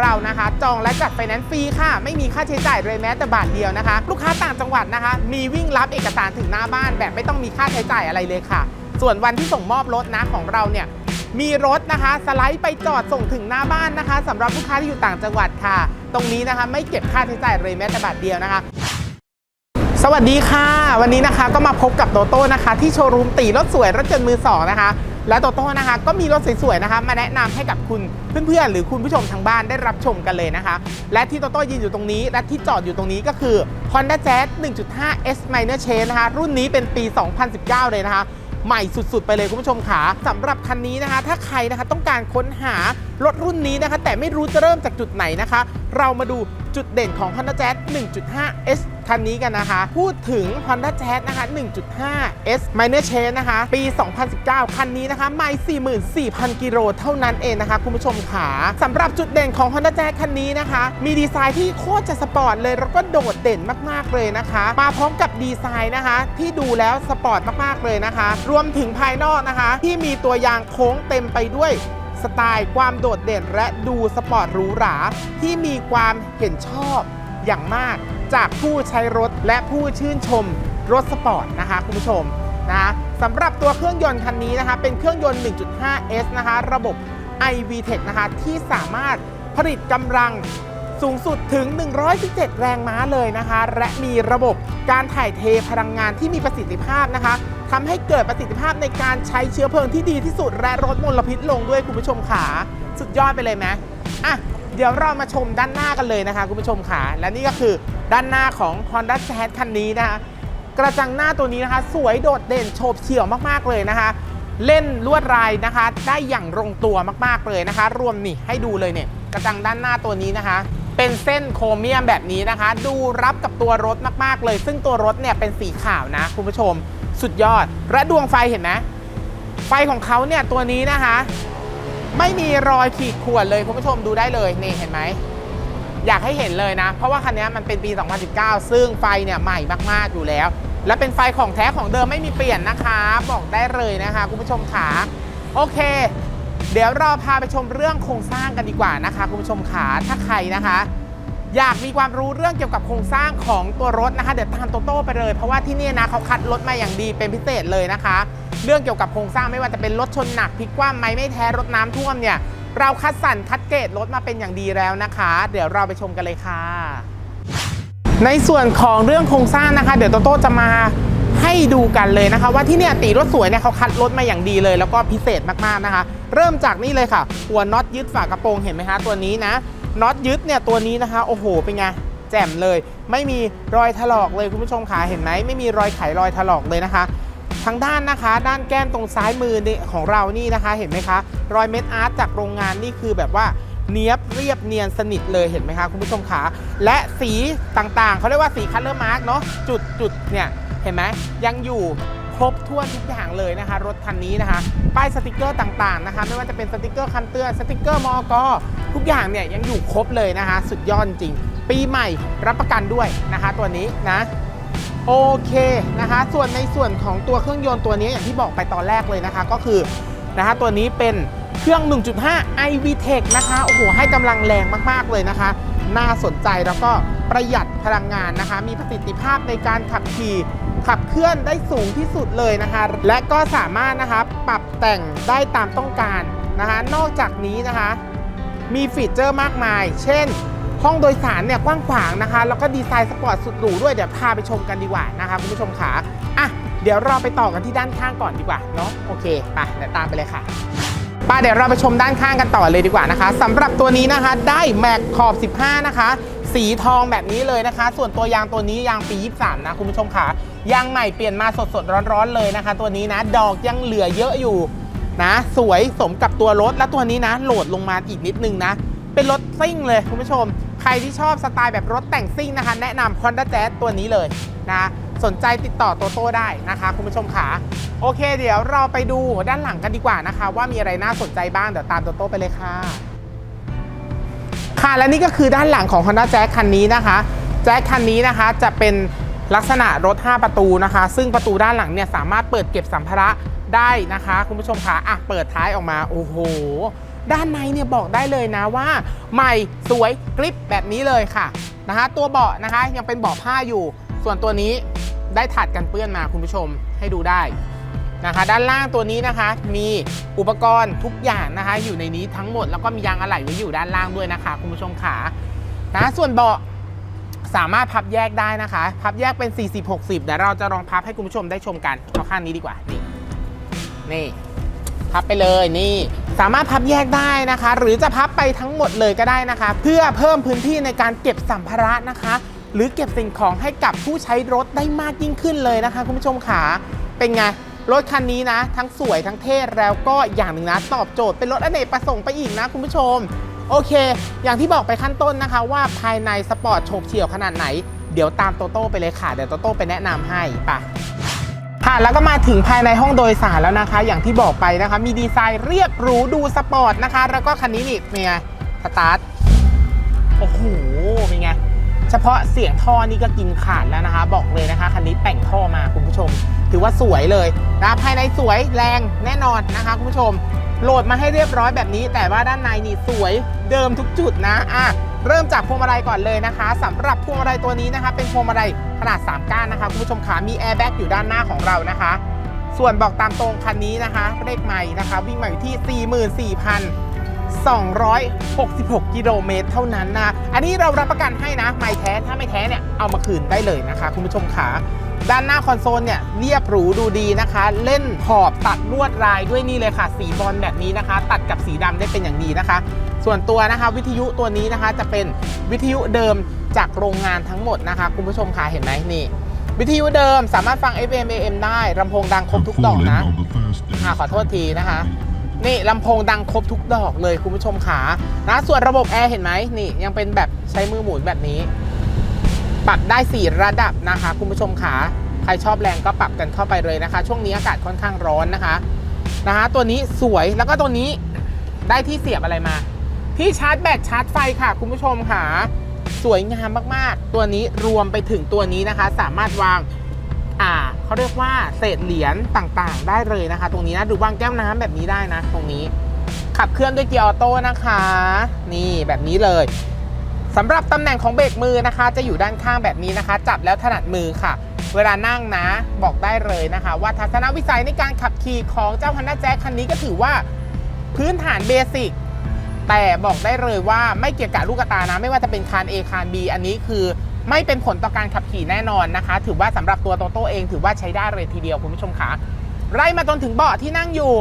เรานะคะจองและจัดไฟแนนซ์ฟรีค่ะ ไม่มีค่าใช้จ่ายเลยแม้แต่บาทเดียวนะคะ ลูกค้าต่างจังหวัดนะคะ มีวิ่งรับเอกสารถึงหน้าบ้านแบบไม่ต้องมีค่าใช้จ่ายอะไรเลยค่ะ ส่วนวันที่ส่งมอบรถนะของเราเนี่ยมีรถนะคะสไลด์ไปจอดส่งถึงหน้าบ้านนะคะสำหรับลูกค้าที่อยู่ต่างจังหวัดค่ะ ตรงนี้นะคะไม่เก็บค่าใช้จ่ายเลยแม้แต่บาทเดียวนะคะ สวัสดีค่ะ วันนี้นะคะก็มาพบกับโตโต้นะคะ ที่โชว์รูมตีรถสวยรถยนมือสองนะคะ และโตโต้นะคะ ก็มีรถสวยๆนะคะ มาแนะนำให้กับคุณเพื่อนๆ หรือคุณผู้ชมทางบ้านได้รับชมกันเลยนะคะ และที่โตโต้ยืนอยู่ตรงนี้ และที่จอดอยู่ตรงนี้ก็คือ Honda Jazz 1.5 S Minor Change นะคะ รุ่นนี้เป็นปี 2019 เลยนะคะใหม่สุด ๆ ไปเลยคุณผู้ชมขาสำหรับคันนี้นะคะ ถ้าใครนะคะต้องการค้นหารถรุ่นนี้นะคะ แต่ไม่รู้จะเริ่มจากจุดไหนนะคะ เรามาดู จุดเด่นของ Honda Jazz 1.5 S คันนี้กันนะคะ พูดถึง Honda Jazz นะคะ 1.5 S Minor Change นะคะ ปี 2019 คันนี้นะคะ ไม่ 44,000 กิโลเท่านั้นเองนะคะ คุณผู้ชมขาสำหรับจุดเด่นของ Honda Jazz คันนี้นะคะ มีดีไซน์ที่โคตรจะสปอร์ตเลย แล้วก็โดดเด่นมาก ๆ เลยนะคะ มาพร้อมกับดีไซน์นะคะ ที่ดูแล้วสปอร์ตมาก ๆ เลยนะคะ รวมถึงภายนอกนะคะ ที่มีตัวยางโค้งเต็มไปด้วย สไตล์ ความโดดเด่นและดูสปอร์ตหรูหรา ที่มีความเห็นชอบอย่างมากจากผู้ใช้รถและผู้ชื่นชมรถสปอร์ตนะคะคุณผู้ชมนะสำหรับตัวเครื่องยนต์คันนี้นะคะเป็นเครื่องยนต์ 1.5S นะคะระบบ iVTEC นะคะที่สามารถผลิตกำลัง สูงสุดถึง 117 แรงม้าเลยนะคะ และมีระบบการถ่ายเทพลังงานที่มีประสิทธิภาพนะคะทำให้เกิดประสิทธิภาพในการใช้เชื้อเพลิงที่ดีที่สุด และลดมลพิษลงด้วยคุณผู้ชมขาสุดยอดไปเลยไหมอะเดี๋ยวเรามาชมด้านหน้ากันเลยนะคะคุณผู้ชมค่ะและนี่ก็คือด้านหน้าของ Honda Jazz คันนี้นะคะกระจังหน้าตัวนี้นะคะ สวยโดดเด่นโฉบเฉี่ยวมากๆเลยนะคะ เล่นลวดลายนะคะ ได้อย่างลงตัวมากๆเลยนะคะ รวมนี่ให้ดูเลยเนี่ยกระจังด้านหน้าตัวนี้นะคะ เป็นเส้นโครเมียมแบบนี้นะคะ ดูรับกับตัวรถมากๆเลย ซึ่งตัวรถเนี่ยเป็นสีขาวนะ คุณผู้ชม สุดยอด และดวงไฟเห็นไหมไฟของเขาเนี่ยตัวนี้นะคะ ไม่มีรอยขีดข่วนเลยคุณผู้ชมดูได้เลยนี่เห็นไหมอยากให้เห็นเลยนะ เพราะว่าคันนี้มันเป็นปี 2019 ซึ่งไฟเนี่ยใหม่มาก ๆ อยู่แล้ว และเป็นไฟของแท้ของเดิมไม่มีเปลี่ยนนะคะ บอกได้เลยนะคะ คุณผู้ชมขาโอเค เดี๋ยวเราพาไปชมเรื่องโครงสร้างกันดีกว่านะคะคุณผู้ชมขาถ้าใครนะคะ อยากมีความรู้เรื่องเกี่ยวกับโครงสร้างของตัวรถนะคะเดี๋ยวตามโตโต้ไปเลย เพราะว่าที่นี่นะเขาคัดรถมาอย่างดีเป็นพิเศษเลยนะคะ เรื่องเกี่ยวกับโครงสร้างไม่ว่าจะเป็นรถชนหนักพลิกคว่ำไหมไม่แท้รถน้ำท่วมเนี่ยเราคัดสรรคัดเกรดรถมาเป็นอย่างดีแล้วนะคะ เดี๋ยวเราไปชมกันเลยค่ะ ในส่วนของเรื่องโครงสร้างนะคะ เดี๋ยวโตโต้จะมา ให้ดูกันเลยนะคะ ว่าที่เนี่ยตีรถสวยเนี่ยเขาคัดรถมาอย่างดีเลย แล้วก็พิเศษมากๆนะคะ เริ่มจากนี่เลยค่ะ หัวน็อตยึดฝากระโปรงเห็นไหมคะตัวนี้นะน็อตยึดเนี่ยตัวนี้นะคะ โอ้โหเป็นไงแจ่มเลย ไม่มีรอยถลอกเลยคุณผู้ชมค่ะเห็นไหมไม่มีรอยไขรอยถลอกเลยนะคะทางด้านนะคะ ด้านแก้มตรงซ้ายมือนี่ของเรานี่นะคะ เห็นไหมคะ รอยเม็ดอาร์ตจากโรงงานนี่คือแบบว่าเนียบเรียบเนียนสนิทเลยเห็นไหมคะคุณผู้ชมขาและสีต่างๆ เขาเรียกว่าสีคัลเลอร์มาร์กเนาะจุดจุดเนี่ย เห็นไหมยังอยู่ครบถ้วนทุกอย่างเลยนะคะ รถคันนี้นะคะ ป้ายสติกเกอร์ต่างๆนะคะ ไม่ว่าจะเป็นสติกเกอร์คันเตือนสติกเกอร์มอกทุกอย่างเนี่ยยังอยู่ครบเลยนะคะ สุดยอดจริง ปีใหม่รับประกันด้วยนะคะ ตัวนี้นะโอเคนะคะ ส่วนในส่วนของตัวเครื่องยนต์ตัวนี้อย่างที่บอกไปตอนแรกเลยนะคะ ก็คือนะคะตัวนี้เป็นเครื่อง 1.5 iVTEC นะคะ โอ้โห ให้กำลังแรงมาก ๆ เลยนะคะ น่าสนใจแล้วก็ ประหยัดพลังงานนะคะ มีประสิทธิภาพในการขับขี่ขับเคลื่อนได้สูงที่สุดเลยนะคะ และก็สามารถนะคะปรับแต่งได้ตามต้องการนะคะ นอกจากนี้นะคะ มีฟีเจอร์มากมาย เช่น ห้องโดยสารเนี่ยกว้างขวางนะคะ แล้วก็ดีไซน์สปอร์ตสุดหรูด้วยเดี๋ยวพาไปชมกันดีกว่านะคะคุณผู้ชมขาอะเดี๋ยวเราไปต่อกันที่ด้านข้างก่อนดีกว่าเนาะโอเคไปเดี๋ยวตามไปเลยค่ะ ป้าเดี๋ยวเราไปชมด้านข้างกันต่อเลยดีกว่านะคะสำหรับตัวนี้นะคะได้แม็กขอบ 15 นะคะ สีทองแบบนี้เลยนะคะ ส่วนตัวยางตัวนี้ยางปี 23 นะคุณผู้ชมขายางใหม่เปลี่ยนมาสดๆร้อนๆเลยนะคะ ตัวนี้นะดอกยังเหลือเยอะอยู่นะสวยสมกับตัวรถ แล้วตัวนี้นะโหลดลงมาอีกนิดนึงนะ เป็นรถซิ่งเลยคุณผู้ชม ใครที่ชอบสไตล์แบบรถแต่งซิ่งนะคะ แนะนำ Honda Jazz ตัวนี้เลยนะ สนใจติดต่อโตโต้ได้นะคะ คุณผู้ชมขาโอเค เดี๋ยวเราไปดูด้านหลังกันดีกว่านะคะ ว่ามีอะไรน่าสนใจบ้างเดี๋ยวตามโตโต้ไปเลยค่ะค่ะและนี่ก็คือด้านหลังของ Honda Jazz คันนี้นะคะแจ๊คคันนี้นะคะจะเป็นลักษณะรถ 5 ประตูนะคะ ซึ่งประตูด้านหลังเนี่ยสามารถเปิดเก็บสัมภาระได้นะคะ คุณผู้ชมคะอะเปิดท้ายออกมาโอ้โหด้านในเนี่ยบอกได้เลยนะว่า ใหม่สวยกริปแบบนี้เลยค่ะนะฮะตัวเบาะนะคะยังเป็นเบาะผ้าอยู่ ส่วนตัวนี้ ได้ถัดกันเปื้อนมาคุณผู้ชมให้ดูได้นะคะ ด้านล่างตัวนี้นะคะมีอุปกรณ์ทุกอย่างนะคะ อยู่ในนี้ทั้งหมดแล้วก็มียางอะไหล่ไว้อยู่ด้านล่างด้วยนะคะ คุณผู้ชมขานะส่วนเบาะสามารถพับแยกได้นะคะ พับแยกเป็น 40 60เดี๋ยวเราจะลองพับให้คุณผู้ชมได้ชมกันเอาข้างนี้ดีกว่านี่นี่ พับไปเลยนี่ สามารถพับแยกได้นะคะ หรือจะพับไปทั้งหมดเลยก็ได้นะคะ เพื่อเพิ่มพื้นที่ในการเก็บสัมภาระนะคะ หรือเก็บสิ่งของให้กับผู้ใช้รถได้มากยิ่งขึ้นเลยนะคะ คุณผู้ชมขาเป็นไงรถคันนี้นะ ทั้งสวยทั้งเท่แล้วก็อย่างหนึ่งนะ ตอบโจทย์เป็นรถอเนกประสงค์ไปอีกนะคุณผู้ชม โอเค อย่างที่บอกไปขั้นต้นนะคะ ว่าภายในสปอร์ตโฉบเฉี่ยวขนาดไหน เดี๋ยวตามโตโต้ไปเลยค่ะ เดี๋ยวโตโต้ไปแนะนำให้ปะค่ะแล้วก็มาถึงภายในห้องโดยสารแล้วนะคะ อย่างที่บอกไปนะคะ มีดีไซน์เรียบหรูดูสปอร์ตนะคะ แล้วก็คันนี้นี่เป็นไงสตาร์ทโอ้โหเป็นไง เฉพาะเสียงท่อนี่ก็กินขาดแล้วนะคะ บอกเลยนะคะคันนี้แต่งท่อมาคุณผู้ชม ถือว่าสวยเลยนะภายในสวยแรงแน่นอนนะคะคุณผู้ชม โหลดมาให้เรียบร้อยแบบนี้ แต่ว่าด้านในนี่สวยเดิมทุกจุดนะอะเริ่มจากพวงมาลัยก่อนเลยนะคะสำหรับพวงมาลัยตัวนี้นะคะ เป็นพวงมาลัยขนาด 3 ก้านนะคะคุณผู้ชมขามีแอร์แบ็กอยู่ด้านหน้าของเรานะคะ ส่วนบอกตามตรงคันนี้นะคะเลขใหม่นะคะ วิ่งมาอยู่ที่ 266 กิโลเมตร เท่านั้นนะ อันนี้เรารับประกันให้นะ ไม่แท้ ถ้าไม่แท้เนี่ย เอามาคืนได้เลยนะคะ คุณผู้ชมขาด้านหน้าคอนโซลเนี่ยเรียบหรูดูดีนะคะ เล่นขอบตัดลวดลายด้วยนี่เลยค่ะ สีบอลแบบนี้นะคะ ตัดกับสีดำได้เป็นอย่างดีนะคะ ส่วนตัวนะคะ วิทยุตัวนี้นะคะจะเป็นวิทยุเดิมจากโรงงานทั้งหมดนะคะ คุณผู้ชมคะเห็นไหมนี่ วิทยุเดิมสามารถฟัง FM AM ได้ลำโพงดังครบทุกดอกนะขอโทษทีนะคะ นี่ลำโพงดังครบทุกดอกเลยคุณผู้ชมขานะส่วนระบบแอร์เห็นไหมนี่ยังเป็นแบบใช้มือหมุนแบบนี้ ปรับได้ 4 ระดับนะคะ คุณผู้ชมขาใครชอบแรงก็ปรับกันเข้าไปเลยนะคะ ช่วงนี้อากาศค่อนข้างร้อนนะคะนะคะตัวนี้สวยแล้วก็ตัวนี้ได้ที่เสียบอะไรมา ที่ชาร์จแบตชาร์จไฟค่ะ คุณผู้ชมค่ะสวยงามมากๆ ตัวนี้รวมไปถึงตัวนี้นะคะ สามารถวาง อ่าเขาเรียกว่าเศษเหรียญต่างๆ ได้เลยนะคะ ตรงนี้นะหรือวางแก้วน้ำแบบนี้ได้นะ ตรงนี้ ขับเคลื่อนด้วยเกียร์ออโต้นะคะ นี่แบบนี้เลยสำหรับตำแหน่งของเบรกมือนะคะ จะอยู่ด้านข้างแบบนี้นะคะ จับแล้วถนัดมือค่ะ เวลานั่งนะบอกได้เลยนะคะ ว่าทัศนวิสัยในการขับขี่ของเจ้า Honda Jazz คันนี้ก็ถือว่าพื้นฐานเบสิกแต่บอกได้เลยว่าไม่เกี่ยวกับลูกตานะ ไม่ว่าจะเป็นคาน A คาน B อันนี้คือ ไม่เป็นผลต่อการขับขี่แน่นอนนะคะ ถือว่าสำหรับตัวโตโต้เองถือว่าใช้ได้เลยทีเดียวคุณผู้ชมคะไล่มาจนถึงเบาะที่นั่งอยู่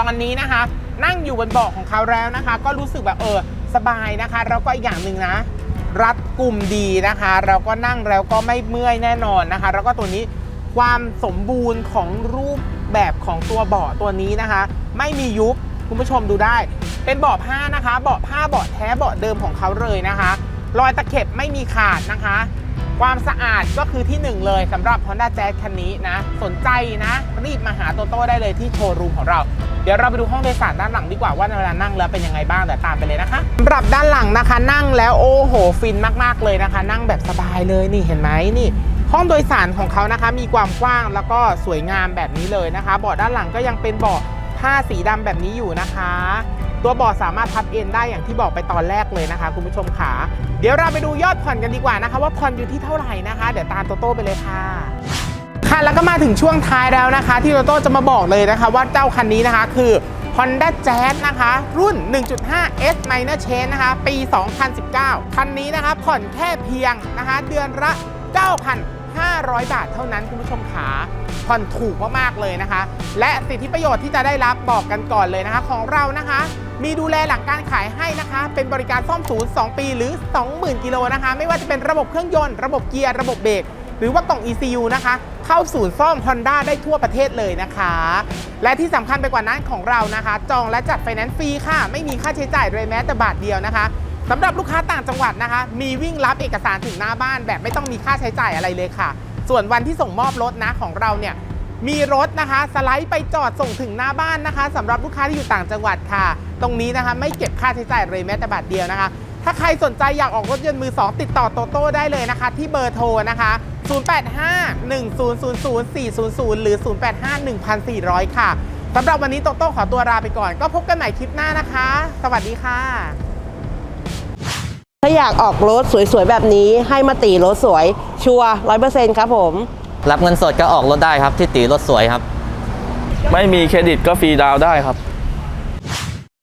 ตอนนี้นะคะ นั่งอยู่บนเบาะของเขาแล้วนะคะ ก็รู้สึกแบบเออสบายนะคะ แล้วก็อีกอย่างหนึ่งนะ รัดกลุ่มดีนะคะแล้วก็นั่งแล้วก็ไม่เมื่อยแน่นอนนะคะ แล้วก็ตัวนี้ความสมบูรณ์ของรูปแบบของตัวเบาะตัวนี้นะคะ ไม่มียุบคุณผู้ชมดูได้ เป็นเบาะผ้านะคะ เบาะผ้าเบาะแท้เบาะเดิมของเขาเลยนะคะ รอยตะเข็บไม่มีขาดนะคะ ความสะอาดก็คือที่หนึ่งเลยสำหรับ Honda Jazz คันนี้นะ สนใจนะ รีบมาหาโตโต้ได้เลยที่โชว์รูมของเราเดี๋ยวเราไปดูห้องโดยสารด้านหลังดีกว่าว่าเวลานั่งแล้วเป็นยังไงบ้างเดี๋ยวตามไปเลยนะคะสำหรับด้านหลังนะคะนั่งแล้วโอ้โหฟินมากๆเลยนะคะ นั่งแบบสบายเลยนี่เห็นไหมนี่ ห้องโดยสารของเขานะคะ มีความกว้างแล้วก็สวยงามแบบนี้เลยนะคะเบาะด้านหลังก็ยังเป็นเบาะผ้าสีดำแบบนี้อยู่นะคะ ตัวเบาะสามารถพับเอนได้อย่างที่บอกไปตอนแรกเลยนะคะ คุณผู้ชมขาเดี๋ยวเราไปดูยอดผ่อนกันดีกว่านะคะ ว่าผ่อนอยู่ที่เท่าไหร่นะคะ เดี๋ยวตามโตโต้ไปเลยค่ะค่ะแล้วก็มาถึงช่วงท้ายแล้วนะคะ ที่โตโต้จะมาบอกเลยนะคะ ว่าเจ้าคันนี้นะคะคือ Honda Jazz นะคะ รุ่น 1.5 S Minor Change นะคะ ปี 2019 คันนี้นะคะ ผ่อนแค่เพียงนะคะ เดือนละ 9,500 บาทเท่านั้นคุณผู้ชมขาผ่อนถูกมากๆเลยนะคะ และสิทธิประโยชน์ที่จะได้รับบอกกันก่อนเลยนะคะ ของเรานะคะ มีดูแลหลังการขายให้นะคะ เป็นบริการซ่อมศูนย์ 2 ปีหรือ 20,000 กิโลนะคะ ไม่ว่าจะเป็นระบบเครื่องยนต์ ระบบเกียร์ ระบบเบรก หรือว่ากล่อง ECU นะคะ เข้าศูนย์ซ่อม Honda ได้ทั่วประเทศเลยนะคะ และที่สำคัญไปกว่านั้นของเรานะคะ จองและจัดไฟแนนซ์ฟรีค่ะ ไม่มีค่าใช้จ่ายเลยแม้แต่บาทเดียวนะคะสำหรับลูกค้าต่างจังหวัดนะคะ มีวิ่งรับเอกสารถึงหน้าบ้านแบบไม่ต้องมีค่าใช้จ่ายอะไรเลยค่ะ ส่วนวันที่ส่งมอบรถนะของเราเนี่ย มีรถนะคะ สไลด์ไปจอดส่งถึงหน้าบ้านนะคะ สำหรับลูกค้าที่อยู่ต่างจังหวัดค่ะ ตรงนี้นะคะไม่เก็บค่าใช้จ่ายเลยแม้แต่บาทเดียวนะคะ ถ้าใครสนใจอยากออกรถยนต์มือ 2 ติดต่อโตโต้ได้เลยนะคะ ที่เบอร์โทรนะคะ 0851000400 หรือ 0851,400 ค่ะสำหรับวันนี้โตโต้ขอตัวลาไปก่อน ก็พบกันใหม่คลิปหน้านะคะ สวัสดีค่ะ ถ้าอยากออกรถสวยๆ แบบนี้ให้มาตีรถสวยชัวร้อยเปอร์เซ็นต์ครับผม รับเงินสดก็ออกรถได้ครับที่ตีรถสวยครับ ไม่มีเครดิตก็ฟรีดาวได้ครับ